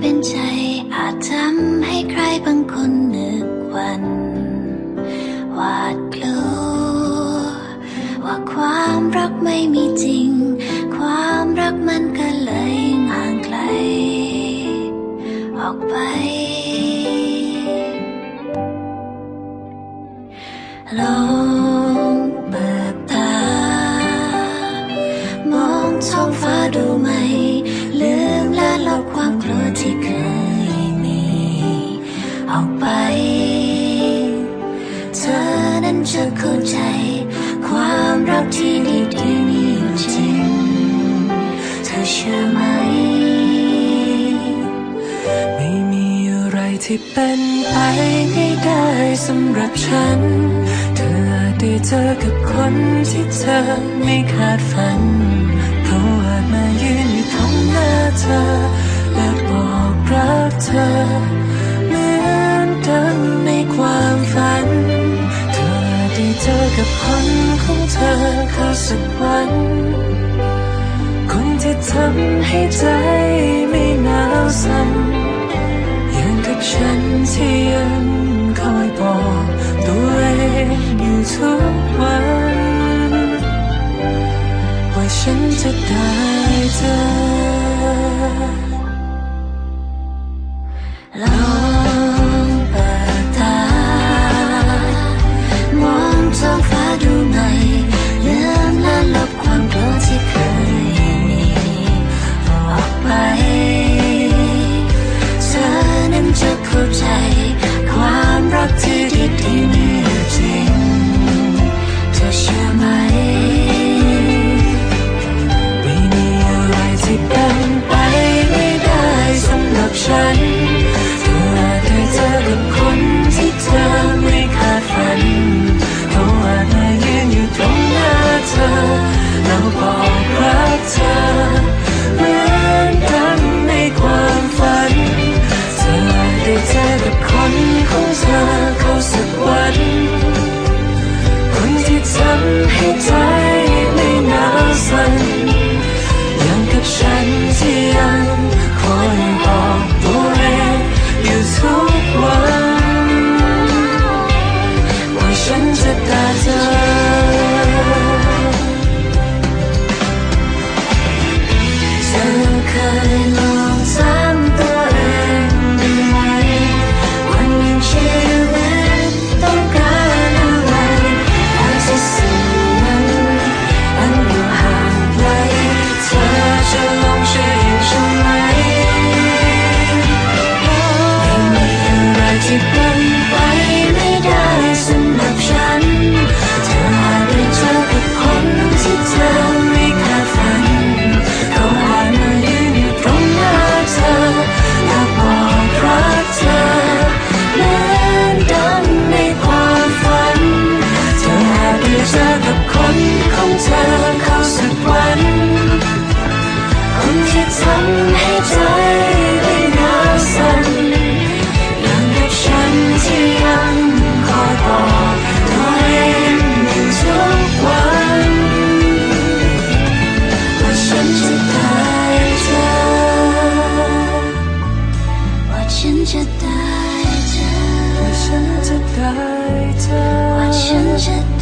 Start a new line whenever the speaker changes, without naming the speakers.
เป็นใจอา
จทำให้ใครบางคนนึกวัน
หวาดกลัวว่าความรักไม่
มีจริง ออกไป เธอนั้นจะเข้าใจ ความรักที่ดี
ดีมีอยู่จริง
เธอเชื่อไหม
ไม่มีอะไรที่เป็นไปไม่ได้สำหรับฉัน เธอได้เจอกับคนที่เธอไม่คาดฝันเขาอาจมายืนอยู่ตรงหน้าเธอและบอกรักเธอ
จอกับคนของเธอเข้สักวัน
คนที่ทำให้ใจไม่หนาวสั่นยังกับฉันที่ยังคอยบอกตัวเองอยู่ทุกวัน ว่าฉันจะได้เจอ 开的。我牵着。